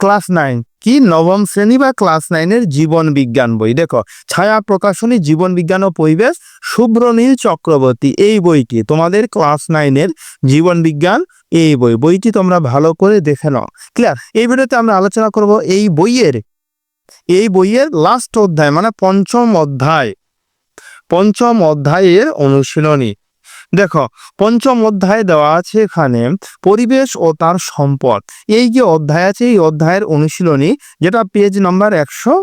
Class nine. কি নবম শ্রেণি বা ক্লাস নাইনের জীবন বিজ্ঞান বই? দেখো, ছায়া প্রকাশনী, জীবন বিজ্ঞান ও পরিবেশ, শুভ্রনীল চক্রবর্তী, এই বইটি। তোমাদের ক্লাস নাইনের জীবন বিজ্ঞান, এই বই। বইটি তোমরা ভালো করে দেখে নাও। ক্লিয়ার এই ভিডিওতে আমরা আলোচনা করব এই বইয়ের এই বইয়ের লাস্ট অধ্যায় মানে পঞ্চম অধ্যায়। পঞ্চম অধ্যায়ের অনুশীলনী। দেখো, পঞ্চম অধ্যায় দেওয়া আছে এখানে পরিবেশ ও তার সম্পদ। এই যে অধ্যায় আছে, এই অধ্যায়ের অনুশীলনী যেটা পেজ নাম্বার একশো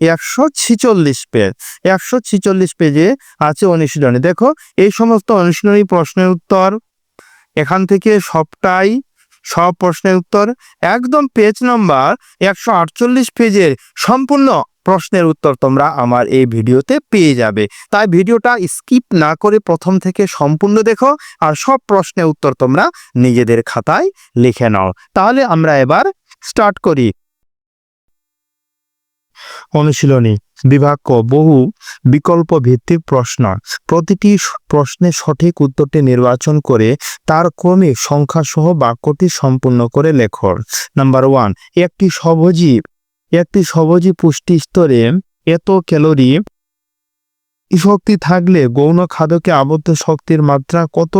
একশো ছিচল্লিশ পেজ একশো ছিচল্লিশ পেজে আছে অনুশীলনী। দেখো, এই সমস্ত অনুশীলনী প্রশ্নের উত্তর, এখান থেকে সবটাই সব প্রশ্নের উত্তর, একদম পেজ নাম্বার একশো আটচল্লিশ পেজের সম্পূর্ণ প্রশ্নের উত্তর তোমরা আমার এই ভিডিওতে পেয়ে যাবে। তাই ভিডিওটা স্কিপ না করে প্রথম থেকে সম্পূর্ণ দেখো আর সব প্রশ্নের উত্তর তোমরা নিজেদের খাতায় লিখে নাও। তাহলে আমরা এবার স্টার্ট করি। অনুশীলনী, বিভাগ বহু বিকল্প ভিত্তিক প্রশ্ন। প্রতিটি প্রশ্নের সঠিক উত্তরটি নির্বাচন করে তার ক্রমিক সংখ্যা সহ বাক্যটি সম্পূর্ণ করে লেখো। নাম্বার ওয়ান একটি সবজীব একটি সবজি পুষ্টি স্তরে এত ক্যালোরি শক্তি থাকলে গৌণ খাদ্যকে আবদ্ধ শক্তির মাত্রা কত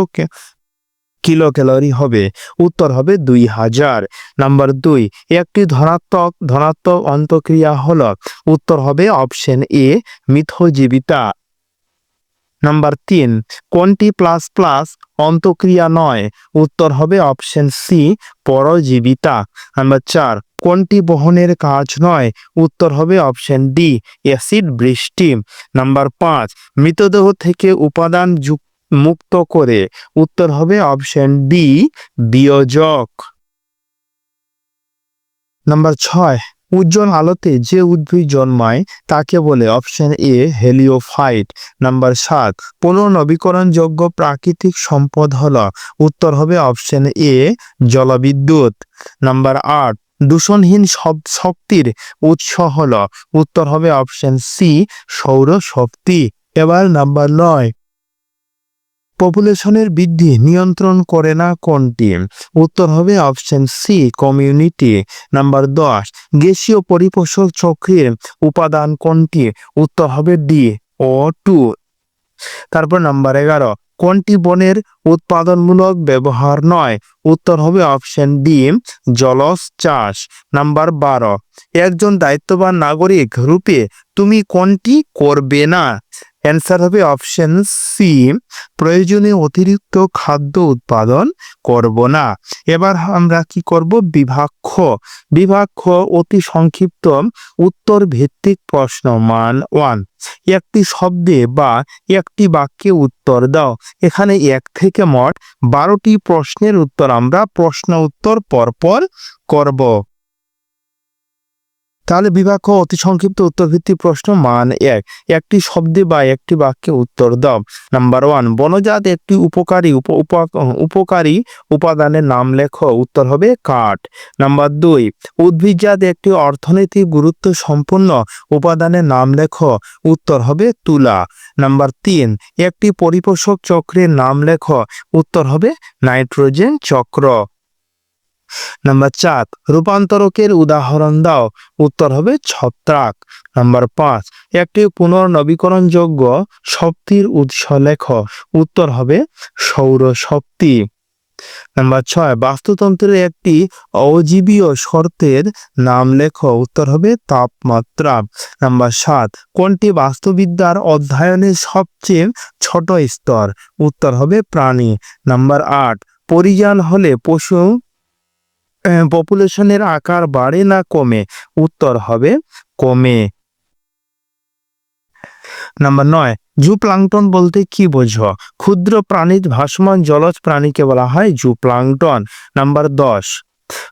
কিলো ক্যালোরি হবে? উত্তর হবে দুই হাজার। নাম্বার দুই, একটি ধনাত্মক ধনাত্মক অন্তক্রিয়া হল। উত্তর হবে অপশন এ, মিথজীবিতা। নাম্বার তিন, কোনটি প্লাস প্লাস অন্তক্রিয়া নয়? উত্তর হবে অপশন সি পরজীবিতা। নাম্বার চার, কোনটি বহনের কাজ নয়? উত্তর হবে অপশন ডি অ্যাসিড বৃষ্টি। নাম্বার পাঁচ, মৃতদেহ থেকে উপাদান মুক্ত করে। উত্তর হবে অপশন ডি বিয়োজক। নাম্বার ছয় উজ্জ্বল আলোতে যে উদ্ভিদ জন্মায়, তাকে বলে অপশন এ হেলিওফাইট নাম্বার সাত, পুনর্নবীকরণযোগ্য প্রাকৃতিক সম্পদ হল, উত্তর হবে অপশন এ জলবিদ্যুৎ নাম্বার আট, দূষণহীন সব, শক্তির উৎস হল, উত্তর হবে অপশন সি সৌর শক্তি এবার নাম্বার নয়। পপুলেশনের বৃদ্ধি নিয়ন্ত্রণ করে না কোনটি? উত্তর হবে অপশন সি কমিউনিটি নাম্বার দশ, গ্যাসীয় পরিপোষক চক্রের উপাদান কোনটি? উত্তর হবে ডি ও টু তারপর নাম্বার এগারো, কোনটি বনের উৎপাদনমূলক ব্যবহার নয়? উত্তর হবে অপশন ডি জলজ চাষ. নাম্বার বারো, একজন দায়িত্ববান নাগরিক রূপে তুমি কোনটি করবে না? অ্যান্সার হবে অপশন সি প্রয়োজনীয় অতিরিক্ত খাদ্য উৎপাদন করব না। এবার আমরা কি করব? বিভাক্ষ। বিভাক্ষ অতি সংক্ষিপ্ত। উত্তর ভিত্তিক প্রশ্ন মান ওয়ান একটি শব্দে বা একটি বাক্যে উত্তর দাও। এখানে এক থেকে মোট বারোটি প্রশ্নের উত্তর আমরা প্রশ্ন উত্তর পরপর করব। তাহলে বিভাগ অতি সংক্ষিপ্ত উত্তর ভিত্তিক প্রশ্ন মান এক। একটি শব্দে বা একটি বাক্যে উত্তর দাও। নাম্বার ওয়ান বনজাত একটি উপকারী উপ, উপ- উপকারী উপাদানের নাম লেখো। উত্তর হবে কাঠ। নাম্বার দুই, উদ্ভিদজাত একটি অর্থনৈতিক গুরুত্ব সম্পন্ন উপাদানের নাম লেখো। উত্তর হবে তুলা। নাম্বার তিন, একটি পরিপোষক চক্রের নাম লেখো। উত্তর হবে নাইট্রোজেন চক্র। নাম্বার চার, রূপান্তরকের উদাহরণ দাও। উত্তর হবে ছত্রাক। নাম্বার পাঁচ, একটি পুনর্নবীকরণযোগ্য শক্তির উৎস লেখ। উত্তর হবে সৌর শক্তি নাম্বার ছয়, বাস্তুতন্ত্রের একটি অজীবীয় শর্তের নাম লেখ। উত্তর হবে তাপমাত্রা। নাম্বার সাত, কোনটি বাস্তুবিদ্যার অধ্যয়নের সবচেয়ে ছোট স্তর? উত্তর হবে প্রাণী। নাম্বার আট, পরিযান হলে পশু পপুলেশনের আকার বাড়ে না কমে? উত্তর হবে কমে। নাম্বার নয় জুপ্লাংটন বলতে কি বোঝো? ক্ষুদ্র প্রাণী ভাসমান জলজ প্রাণীকে বলা হয় জুপ্লাংটন নাম্বার দশ,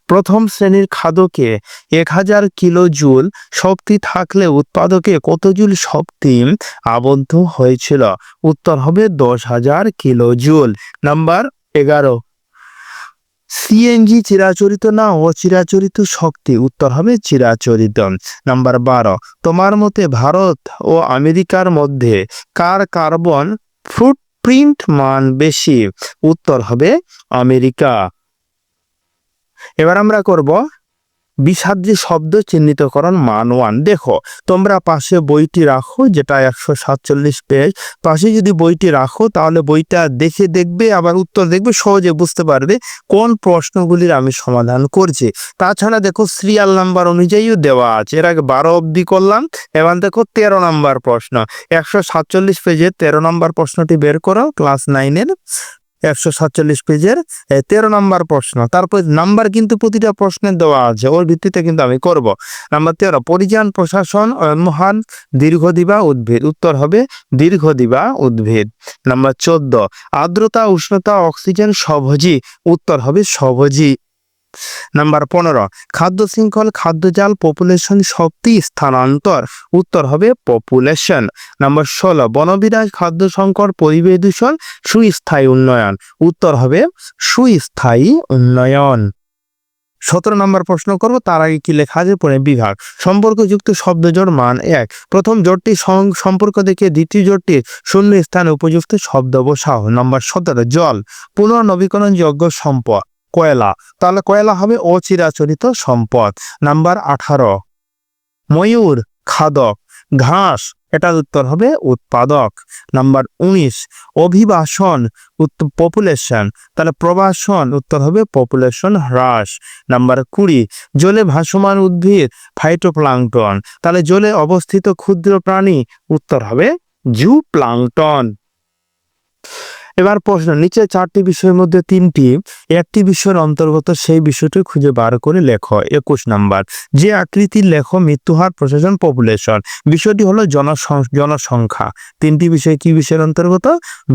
প্রথম শ্রেণির খাদ্যকে এক হাজার কিলো জুল শক্তি থাকলে উৎপাদকে কত জুল শক্তি আবদ্ধ হয়েছিল? উত্তর হবে দশ হাজার কিলো জুল নাম্বার এগারো সিএনজি চিরাচরিত না অচিরাচরিত শক্তি? উত্তর হবে চিরাচরিত। নাম্বার বারো, তোমার মতে ভারত ও আমেরিকার মধ্যে কার কার্বন ফুটপ্রিন্ট মান বেশি? উত্তর হবে আমেরিকা। এবার আমরা করব বিষাদ্রী শব্দ চিহ্নিতকরণ মান ওয়ান দেখো, তোমরা পাশে বইটি রাখো, যেটা একশো সাতচল্লিশ পেজ পাশে যদি বইটি রাখো, তাহলে বইটা দেখে দেখবে, আবার উত্তর দেখবে, সহজে বুঝতে পারবে কোন প্রশ্নগুলির আমি সমাধান করছি। তাছাড়া দেখো সিরিয়াল নাম্বার অনুযায়ীও দেওয়া আছে। এর আগে বারো অবধি করলাম, এবার দেখো, তেরো নাম্বার প্রশ্ন। একশো সাতচল্লিশ পেজে তেরো নাম্বার প্রশ্নটি বের করো ক্লাস নাইনের একশো সাতচল্লিশ পেজের তেরো নম্বর প্রশ্ন। তারপর নাম্বার কিন্তু প্রতিটা প্রশ্নের দেওয়া আছে, ওর ভিত্তিতে কিন্তু আমি করব। নাম্বার তেরো, পরিযান প্রশাসন মহান দীর্ঘ দিবা উদ্ভিদ। উত্তর হবে দীর্ঘ দিবা উদ্ভিদ। নাম্বার চোদ্দ, আর্দ্রতা, উষ্ণতা, অক্সিজেন সভজি উত্তর হবে সভোজী নাম্বার পনেরো, খাদ্য শৃঙ্খল খাদ্যজাল পপুলেশন শক্তি স্থানান্তর। উত্তর হবে পপুলেশন নাম্বার ষোলো, বনবিরাজ, খাদ্য সংকট, পরিবেশ দূষণ, সুস্থায়ী উন্নয়ন। উত্তর হবে সুস্থায়ী উন্নয়ন। সতেরো নম্বর প্রশ্ন করব, তার আগে কি লেখা আছে? পরে বিভাগ। সম্পর্কযুক্ত শব্দজোড় মান এক। প্রথম জোটটি সম্পর্ক দেখে দ্বিতীয় জোটটির শূন্য স্থানে উপযুক্ত শব্দ বসাও। নম্বর সতেরো, জল। পুনর্নবীকরণযোগ্য সম্পদ। কয়লা। তাহলে কয়লা হবে অচিরাচরিত সম্পদ। নাম্বার আঠারো। ময়ূর, খাদক, ঘাস, এটার উত্তর হবে উৎপাদক। নাম্বার উনিশ। অভিবাসন পপুলেশন তাহলে প্রবাসন, উত্তর হবে পপুলেশন হ্রাস। নাম্বার কুড়ি। জলে ভাসমান উদ্ভিদ ফাইটোপ্লাঙ্কটন তাহলে জলে অবস্থিত ক্ষুদ্র প্রাণী, উত্তর হবে জু প্লাঙ্কটন এবার প্রশ্ন, নিচে চারটি বিষয়ের মধ্যে তিনটি, একটি বিষয়ের অন্তর্গত সেই বিষয়টি খুঁজে বার করে লেখ। একুশ নাম্বার, যে আকৃতির লেখো মৃত্যুহার প্রশাসন পপুলেশন। বিষয়টি হলো জনসং- জনসংখ্যা। তিনটি বিষয় কি বিষয়ের অন্তর্গত?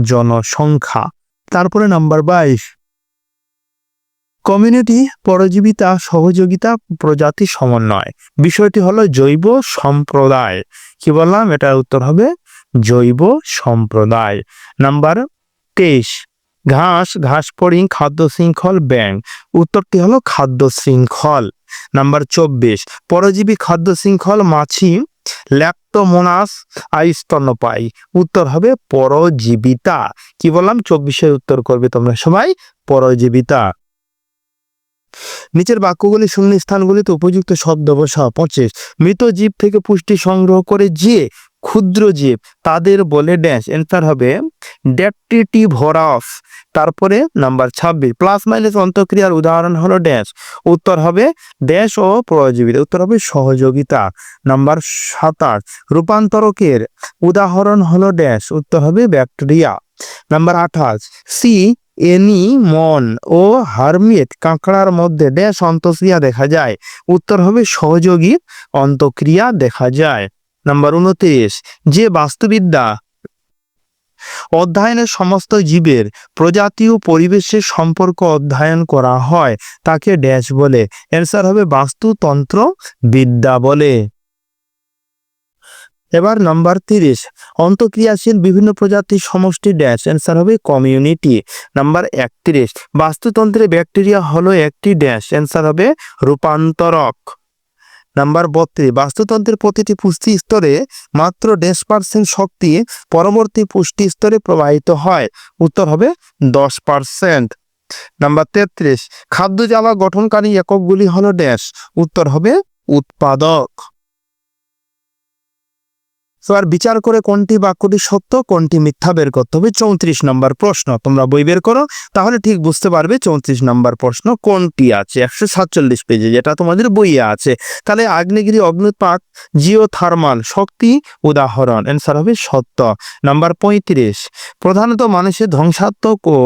জনসংখ্যা। তারপরে নাম্বার বাইশ, কমিউনিটি পরজীবিতা সহযোগিতা প্রজাতি সমন্বয়। বিষয়টি হলো জৈব সম্প্রদায়। কি বললাম? এটার উত্তর হবে জৈব সম্প্রদায়। নাম্বার তেইশ। ঘাস ঘাস পরিং খাদ্য শৃঙ্খল ব্যাং উত্তরটি হলো খাদ্য শৃঙ্খল। নাম্বার চব্বিশ। পরজীবী খাদ্য শৃঙ্খল মাছি ল্যাক্টোমোনাস আইস্তন্যপায়ী। উত্তর হবে পরজীবিতা। কি বললাম? চব্বিশের উত্তর করবে তোমরা সবাই, পরজীবিতা। নিচের বাক্যগুলি শূন্য স্থানগুলিতে উপযুক্ত শব্দ বসা পঁচিশ। মৃত জীব থেকে পুষ্টি সংগ্রহ করে যে ক্ষুদ্র জীব, তাদের বলে ড্যাশ এন্সার হবে ড্যাপটিটি ভরাস তারপরে নাম্বার ছাব্বিশ প্লাস মাইনাস অন্তক্রিয়ার উদাহরণ হলো ড্যাশ উত্তর হবে ড্যাশ ও প্রয়োজীবিতা উত্তর হবে সহযোগিতা নাম্বার সাতাশ রূপান্তরকের উদাহরণ হলো ড্যাশ উত্তর হবে ব্যাকটেরিয়া নাম্বার আঠাশ সি এনি মন ও হারমিট কাঁকড়ার মধ্যে ড্যাশ অন্তক্রিয়া দেখা যায়, উত্তর হবে সহযোগী অন্তক্রিয়া দেখা যায়। নাম্বার উনত্রিশ, যে বাস্তুবিদ্যা অধ্যয়নের সমস্ত জীবের প্রজাতি ও পরিবেশের সম্পর্ক অধ্যয়ন করা হয়, তাকে ড্যাশ বলে। অ্যান্সার হবে বাস্তুতন্ত্র বিদ্যা বলে। এবার নাম্বার তিরিশ, অন্তক্রিয়াশীল বিভিন্ন প্রজাতির সমষ্টি ড্যাশ। অ্যান্সার হবে কমিউনিটি। নাম্বার একত্রিশ, বাস্তুতন্ত্রে ব্যাকটেরিয়া হলো একটি ড্যাশ। অ্যান্সার হবে রূপান্তরক। নাম্বার বত্রিশ, বাস্তুতন্ত্রের প্রতিটি পুষ্টি স্তরে মাত্র দশ পার্সেন্ট শক্তি পরবর্তী পুষ্টি স্তরে প্রবাহিত হয়। উত্তর হবে দশ পার্সেন্ট নাম্বার তেত্রিশ, খাদ্য জ্বালা গঠনকারী এককগুলি হলো ড্যাশ। উত্তর হবে উৎপাদক। এবার বিচার করে কোনটি বাক্যটি সত্য, কোনটি মিথ্যা বের করতে হবে? চৌত্রিশ নম্বর প্রশ্ন। তোমরা বই বের করো, তাহলে ঠিক বুঝতে পারবে চৌত্রিশ নম্বর প্রশ্ন কোনটি আছে। একশো সাতচল্লিশ পেজে যেটা তোমাদের বইয়ে আছে। তাহলে আগ্নেয়গিরি অগ্নুৎপাত জিও থার্মাল শক্তি, উদাহরণ। অ্যান্সার হবে সত্য। নাম্বার পঁয়ত্রিশ। প্রধানত মানুষের ধ্বংসাত্মক ও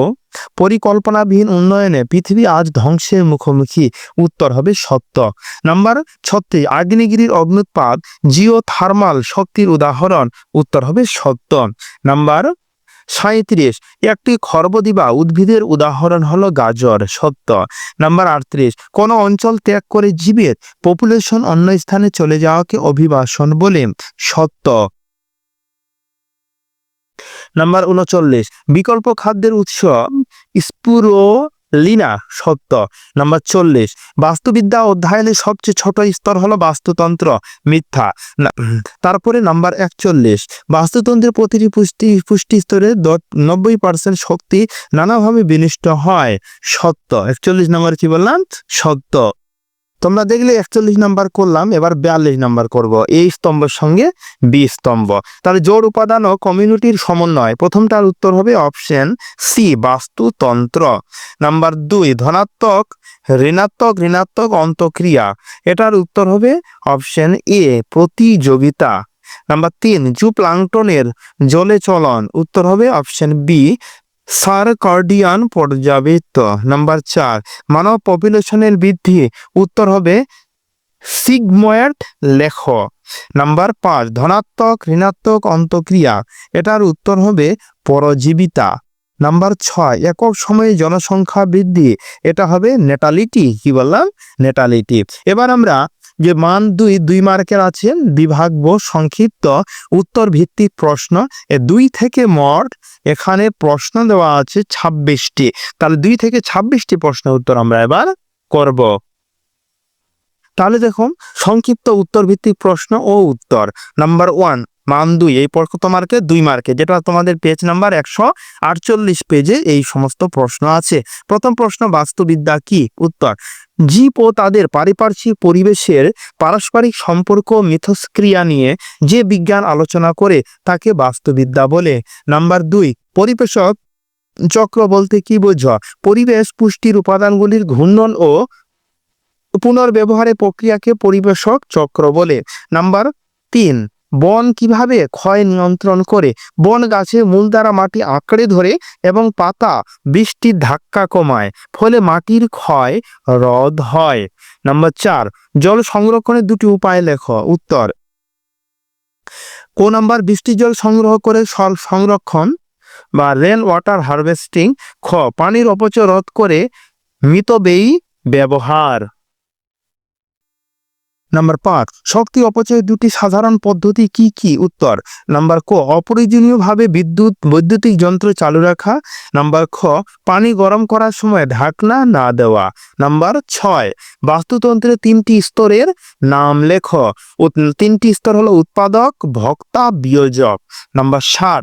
পরিকল্পনাবিহীন উন্নয়নে পৃথিবী আজ ধ্বংসের মুখোমুখি, উত্তর হবে সত্য। নাম্বার ছত্রিশ আগ্নেয়গিরির অগ্নুৎপাত জিও থার্মাল শক্তির উদাহরণ, উত্তর হবে সত্য। নাম্বার সাঁত্রিশ একটি খর্বদিবা উদ্ভিদের উদাহরণ হলো গাজর, সত্য। নাম্বার, আটত্রিশ, কোন অঞ্চল ত্যাগ করে জীবের পপুলেশন অন্য স্থানে চলে যাওয়াকে অভিবাসন বলে সত্য। নাম্বার, উনচল্লিশ, বিকল্প খাদ্যের উৎস স্পুরোলিনা সত্য। নাম্বার চল্লিশ। বাস্তুবিদ্যা অধ্যায়নের সবচেয়ে ছোট স্তর হলো বাস্তুতন্ত্র, মিথ্যা। তারপরে নাম্বার একচল্লিশ। বাস্তুতন্ত্রের প্রতিটি পুষ্টি পুষ্টি স্তরে নব্বই পার্সেন্ট শক্তি নানাভাবে বিনিষ্ট হয়। সত্য। একচল্লিশ নাম্বার কি বললাম? সত্য। তোমরা দেখলে একচল্লিশ নাম্বার করলাম, এবার বিয়াল্লিশ নাম্বার করব। এই স্তম্ভের সঙ্গে বি স্তম্ভ। তাহলে জোর উপাদান ও কমিউনিটির সমন্বয়। প্রথমটার উত্তর হবে অপশন সি, বাস্তুতন্ত্র। নাম্বার দুই, ধনাত্মক, ঋণাত্মক ঋণাত্মক অন্তক্রিয়া। এটার উত্তর হবে অপশন এ, প্রতিযোগিতা। নাম্বার তিন জু প্লাংটনের জলে চলন। উত্তর হবে অপশন বি সারকার্ডিয়ান পর্যাবৃত্ত। নাম্বার চার, মানব পপুলেশনের বৃদ্ধি। উত্তর হবে সিগময়েড লেখ। নাম্বার পাঁচ, ধনাত্মক ঋণাত্মক অন্তক্রিয়া। এটার উত্তর হবে পরজীবিতা। নাম্বার ছয়, একক সময়ে জনসংখ্যা বৃদ্ধি। এটা হবে নেটালিটি। কি বললাম? নেটালিটি। এবার আমরা যে মান দুই দুই মার্কের আছে বিভাগ সংক্ষিপ্ত, উত্তর ভিত্তিক প্রশ্ন, এ দুই থেকে মোট এখানে প্রশ্ন দেওয়া আছে ছাব্বিশটি। তাহলে দুই থেকে ছাব্বিশটি প্রশ্ন উত্তর আমরা এবার করব। তাহলে দেখুন, সংক্ষিপ্ত উত্তর ভিত্তিক প্রশ্ন ও উত্তর। নাম্বার ওয়ান, মান দুই, এই পক্ষ তোমারকে দুই মার্কে, যেটা তোমাদের পেজ নাম্বার একশো আটচল্লিশ পেজে এই সমস্ত প্রশ্ন আছে। প্রথম প্রশ্ন, বাস্তুবিদ্যা কি? উত্তর জীব ও তাদের পারিপার্শ্বিক পরিবেশের পারস্পরিক সম্পর্ক মিথস্ক্রিয়া নিয়ে যে বিজ্ঞান আলোচনা করে, তাকে বাস্তুবিদ্যা বলে। নাম্বার দুই পরিবেশক চক্র বলতে কি বোঝ? পরিবেশ পুষ্টির উপাদানগুলির ঘূর্ণন ও পুনর্ব্যবহারের প্রক্রিয়াকে পরিবেশক চক্র বলে। নাম্বার তিন বন কীভাবে ক্ষয় নিয়ন্ত্রণ করে? বন গাছের মূল দ্বারা মাটি আঁকড়ে ধরে এবং পাতা বৃষ্টির ধাক্কা কমায়, ফলে মাটির ক্ষয় রদ হয়। নাম্বার চার, জল সংরক্ষণের দুটি উপায় লেখ। উত্তর, কো নাম্বার বৃষ্টির জল সংগ্রহ করে সংরক্ষণ বা রেন ওয়াটার হারভেস্টিং খ, পানির অপচয় রোধ করে মিতব্যয়ী ব্যবহার। নাম্বার পাঁচ, শক্তি অপচয়ের দুটি সাধারণ পদ্ধতি কি কি? উত্তর নাম্বার ক, অপ্রয়োজনীয়ভাবে বিদ্যুৎ, বৈদ্যুতিক যন্ত্র চালু রাখা। নাম্বার খ, পানি গরম করার সময় ঢাকনা না দেওয়া। নাম্বার ছয়, বাস্তুতন্ত্রের তিনটি স্তরের নাম লেখ। তিনটি স্তর হলো উৎপাদক, ভক্তা, বিয়োজক। নাম্বার সাত,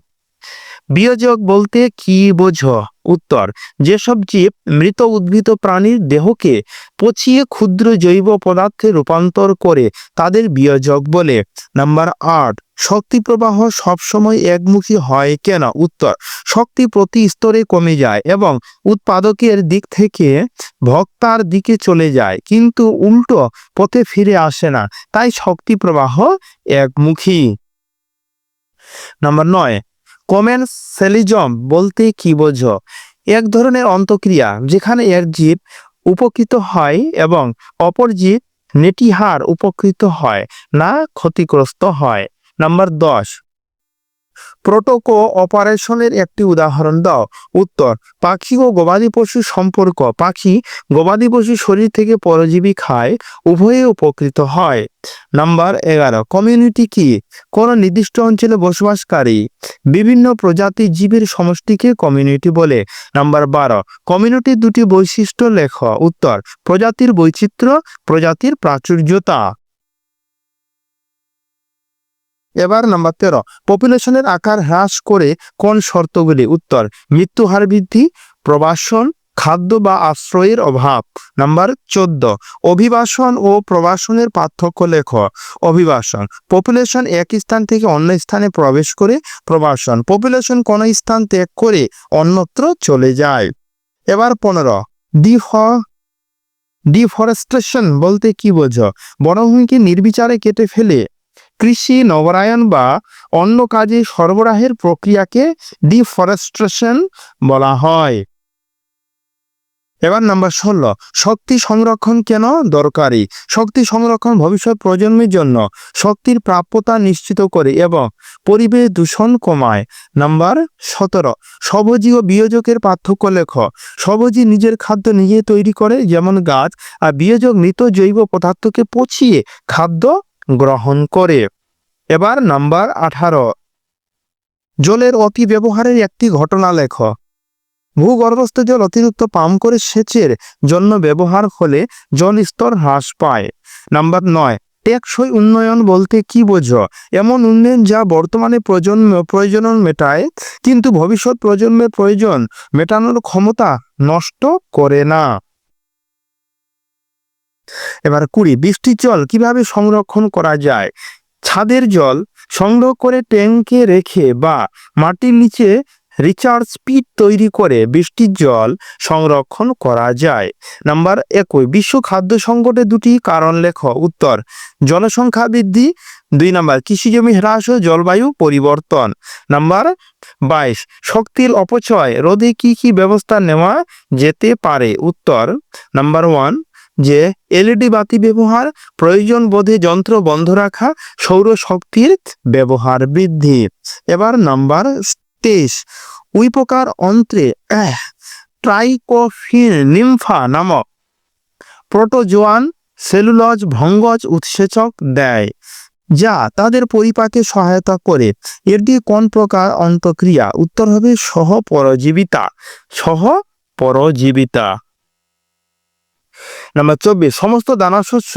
বিয়োজক বলতে কি বোঝো? উত্তর, যেসব জীব মৃত উদ্ভিদ প্রাণীর দেহকে পচিয়ে ক্ষুদ্র জৈব পদার্থে রূপান্তর করে, তাদের বিয়োজক বলে। নাম্বার আট, শক্তি প্রবাহ সবসময় একমুখী হয় কেন? উত্তর, শক্তি প্রতি স্তরে কমে যায় এবং উৎপাদকের দিক থেকে ভক্তার দিকে চলে যায়, কিন্তু উল্টো পথে ফিরে আসে না, তাই শক্তি প্রবাহ একমুখী। নাম্বার নয় কমেন্সেলিজম বলতে কি বোঝো? এক ধরনের অন্তক্রিয়া যেখানে এক জীব উপকৃত হয় এবং অপর জীব নেটিহার উপকৃত হয়, না ক্ষতিগ্রস্ত হয়। নাম্বার দশ প্রোটোকো অপারেশনের একটি উদাহরণ দাও। উত্তর, পাখি ও গবাদি পশু সম্পর্ক। পাখি গবাদি পশুর শরীর থেকে পরজীবী খায়, উভয়ে উপকৃত হয়। নাম্বার এগারো, কমিউনিটি কি? কোনো নির্দিষ্ট অঞ্চলে বসবাসকারী। বিভিন্ন প্রজাতি জীবের সমষ্টিকে কমিউনিটি বলে। নাম্বার বারো, কমিউনিটির দুটি বৈশিষ্ট্য লেখ। উত্তর, প্রজাতির বৈচিত্র্য, প্রজাতির প্রাচুর্যতা। এবার নাম্বার তেরো পপুলেশনের আকার হ্রাস করে কোন শর্তগুলি? উত্তর, মৃত্যু হার বৃদ্ধি, প্রবাসন, খাদ্য বা আশ্রয়ের অভাব। নাম্বার চোদ্দ, অভিবাসন ও প্রবাসনের পার্থক্য লেখ। অভিবাসন পপুলেশন এক স্থান থেকে অন্য স্থানে প্রবেশ করে প্রবাসন। পপুলেশন কোন স্থান ত্যাগ করে অন্যত্র চলে যায়। এবার পনেরো, ডিফ ডিফরেস্টেশন বলতে কি বোঝো? বনভূমিকে নির্বিচারে কেটে ফেলে কৃষি নবরায়ন বা অন্য কাজে সরবরাহের প্রক্রিয়াকে ডিফরেস্ট্রেশন বলা হয়। এবার নাম্বার ষোলো, শক্তি সংরক্ষণ কেন দরকারি? শক্তি সংরক্ষণ ভবিষ্যৎ প্রজন্মের জন্য শক্তির প্রাপ্যতা নিশ্চিত করে এবং পরিবেশ দূষণ কমায়। নাম্বার সতেরো, সবজি ও বিয়োজকের পার্থক্য লেখ। সবজি নিজের খাদ্য নিজে তৈরি করে, যেমন গাছ, আর বিয়োজক মৃত জৈব পদার্থকে পচিয়ে খাদ্য গ্রহণ করে। এবার নাম্বার আঠারো। জলের অতি ব্যবহারের একটি ঘটনা লেখ। ভূগর্ভস্থ জল অতিরিক্ত পাম্প করে সেচের জন্য ব্যবহার হলে জল স্তর হ্রাস পায়। নাম্বার নয়, টেকসই উন্নয়ন বলতে কি বোঝো? এমন উন্নয়ন যা বর্তমানে প্রজন্ম প্রয়োজন মেটায়, কিন্তু ভবিষ্যৎ প্রজন্মের প্রয়োজন মেটানোর ক্ষমতা নষ্ট করে না। এবার কুড়ি বৃষ্টির জল কীভাবে সংরক্ষণ করা যায়? ছাদের জল সংগ্রহ করে ট্যাঙ্কে রেখে বা মাটির নিচে রিচার্জ পিট তৈরি করে বৃষ্টির জল সংরক্ষণ করা যায়। নাম্বার একই, বিশ্ব খাদ্য সংকটে দুটি কারণ লেখ। উত্তর, জনসংখ্যা বৃদ্ধি। দুই নাম্বার, কৃষিজমি হ্রাস ও জলবায়ু পরিবর্তন। নাম্বার বাইশ, শক্তির অপচয় রোধে কি কি ব্যবস্থা নেওয়া যেতে পারে? উত্তর, নাম্বার ওয়ান যে এলইডি বাতি ব্যবহার, প্রয়োজন বোধে যন্ত্র বন্ধ রাখা সৌর শক্তির ব্যবহার বৃদ্ধি। এবার নাম্বার তেইশ উই প্রকার অন্ত্রে ট্রাইকোফিন নিমফা নামক প্রোটোজোয়ান সেলুলজ ভঙ্গজ উৎসেচক দেয়, যা তাদের পরিপাকে সহায়তা করে। এটি কোন প্রকার অন্তক্রিয়া? উত্তর হবে সহ পরজীবিতা সহ পরজীবিতা নাম্বার চব্বিশ, সমস্ত দানা শস্য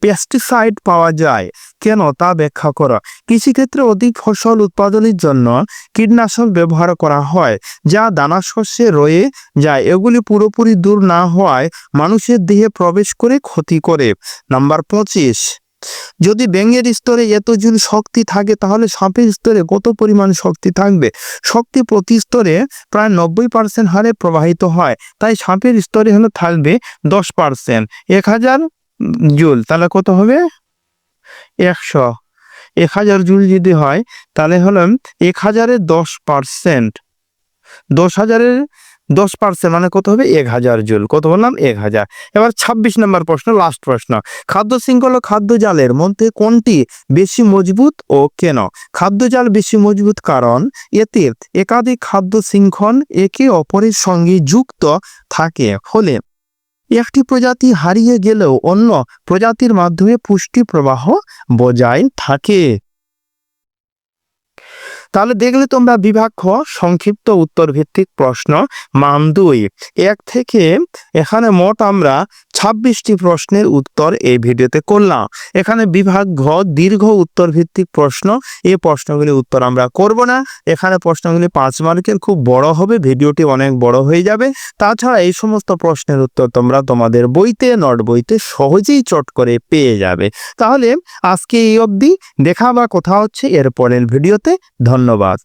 পেস্টিসাইড পাওয়া যায়। কেন তা ব্যাখ্যা করো। কৃষিক্ষেত্রে অধিক ফসল উৎপাদনের জন্য কীটনাশক ব্যবহার করা হয়, যা দানা শস্যে রয়ে যায়। এগুলি পুরোপুরি দূর না হওয়ায় মানুষের দেহে প্রবেশ করে ক্ষতি করে। নাম্বার পঁচিশ যদি ব্যাঙের স্তরে এতজন শক্তি থাকে, তাহলে সাপের স্তরে কত পরিমাণ শক্তি থাকবে? শক্তি প্রতি স্তরে প্রায় নব্বই পার্সেন্ট হারে প্রবাহিত হয়। তাই সাপের স্তরে হলো থাকবে দশ পার্সেন্ট এক হাজার জুল, তাহলে কত হবে? একশো। এক হাজার জুল যদি হয়, তাহলে হলো এক হাজারের দশ পার্সেন্ট দশ হাজারের দশ পার্সেন্ট মানে কত হবে? এক হাজার জুল। কত বললাম? এক হাজার। এবার ছাব্বিশ নম্বর প্রশ্ন লাস্ট প্রশ্ন। খাদ্য শৃঙ্খল খাদ্য জালের মধ্যে কোনটি বেশি মজবুত ও কেন? খাদ্য জাল বেশি মজবুত কারণ এতে একাধিক খাদ্য শৃঙ্খল একে অপরের সঙ্গে যুক্ত থাকে। ফলে একটি প্রজাতি হারিয়ে গেলেও অন্য প্রজাতির মাধ্যমে পুষ্টি প্রবাহ বজায় থাকে। তাহলে দেখলে তোমরা বিভাগ খ, সংক্ষিপ্ত উত্তর ভিত্তিক প্রশ্ন মান দুই। এক থেকে এখানে মোট আমরা ছাব্বিশটি প্রশ্নের উত্তর এই ভিডিওতে করলাম। এখানে বিভাগ ঘ, দীর্ঘ উত্তর ভিত্তিক প্রশ্ন, এই প্রশ্নগুলি উত্তর আমরা করব না। এখানে প্রশ্নগুলি পাঁচ মার্কের খুব বড় হবে, ভিডিওটি অনেক বড় হয়ে যাবে। তাছাড়া এই সমস্ত প্রশ্নের উত্তর তোমরা তোমাদের বইতে, নট বইতে সহজেই চট করে পেয়ে যাবে। তাহলে আজকে এই অবধি, দেখা বা কথা হচ্ছে এর পরের ভিডিওতে। ধন্যবাদ।